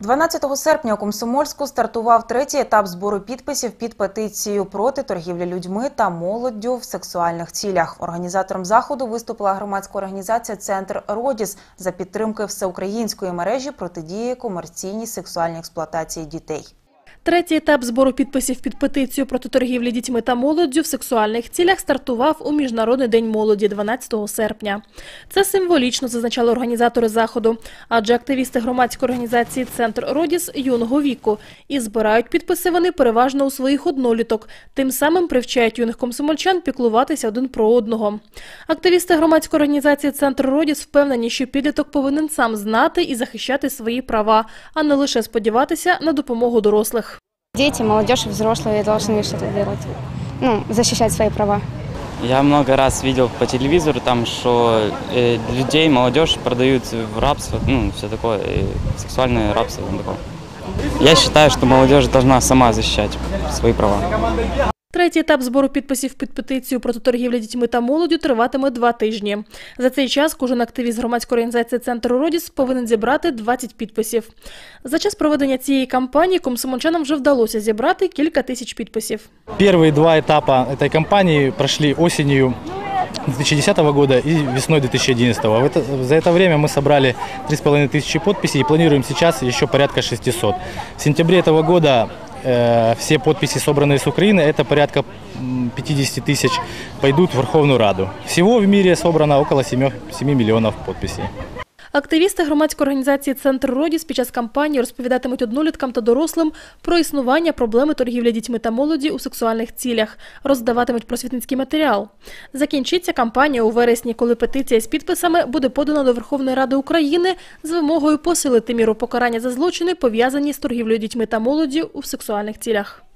12 серпня у Комсомольську стартував третій етап збору підписів під петицію проти торгівлі людьми та молоддю в сексуальних цілях. Організатором заходу виступила громадська організація Центр Родіс за підтримки всеукраїнської мережі протидії комерційній сексуальній експлуатації дітей. Третій етап збору підписів під петицію проти торгівлі дітьми та молоддю в сексуальних цілях стартував у Міжнародний день молоді 12 серпня. Це символічно зазначали організатори заходу, адже активісти громадської організації Центр Родіс юного віку і збирають підписи вони переважно у своїх одноліток, тим самим привчають юних комсомольчан піклуватися один про одного. Активісти громадської організації Центр Родіс впевнені, що підліток повинен сам знати і захищати свої права, а не лише сподіватися на допомогу дорослих. Дети, молодежь и взрослые должны что-то делать. Ну, защищать свои права. Я много раз видел по телевизору, там, что э, людей, молодежь продают в рабство, ну, все такое, э, сексуальное рабство. там такое. Я считаю, что молодежь должна сама защищать свои права. Третій етап збору підписів під петицію проти торгівлі дітьми та молоддю триватиме два тижні. За цей час кожен активіст громадської організації Центру Родіс повинен зібрати 20 підписів. За час проведення цієї кампанії комсомольчанам вже вдалося зібрати кілька тисяч підписів. Первые два этапа этой кампании прошли осенью 2010 года и весной 2011. В это- за это время мы собрали 3,5 тысячи подписей и планируем сейчас еще порядка 600. В сентябре этого года э, все подписи, собранные с Украины, это порядка м, 50 тысяч, пойдут в Верховную Раду. Всего в мире собрано около 7, 7 миллионов подписей. Активісти громадської організації Центр Родіс під час кампанії розповідатимуть одноліткам та дорослим про існування проблеми торгівлі дітьми та молоді у сексуальних цілях, роздаватимуть просвітницький матеріал. Закінчиться кампанія у вересні, коли петиція з підписами буде подана до Верховної Ради України з вимогою посилити міру покарання за злочини, пов'язані з торгівлею дітьми та молоді у сексуальних цілях.